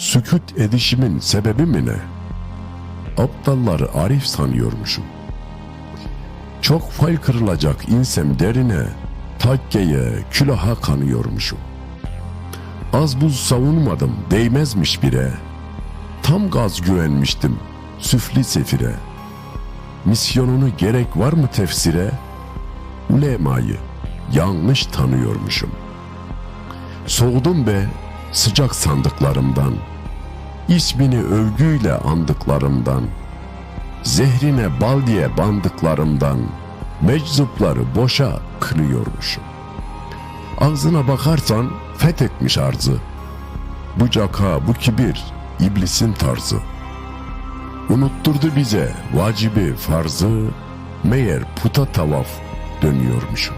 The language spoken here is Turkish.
Sükut edişimin sebebi mi ne? Aptalları arif sanıyormuşum. Çok fay kırılacak insem derine, takkeye, külaha kanıyormuşum. Az buz savunmadım, değmezmiş bire. Tam gaz güvenmiştim, süfli sefire. Misyonunu gerek var mı tefsire? Ulemayı yanlış tanıyormuşum. Soğudum be sıcak sandıklarımdan. İsmini övgüyle andıklarımdan. Zehrine bal diye bandıklarımdan. Meczupları boşa kırıyormuşum. Ağzına bakarsan fethetmiş arzı. Bu caka, bu kibir, iblisin tarzı. Unutturdu bize vacibi, farzı, meğer puta tavaf dönüyormuşum.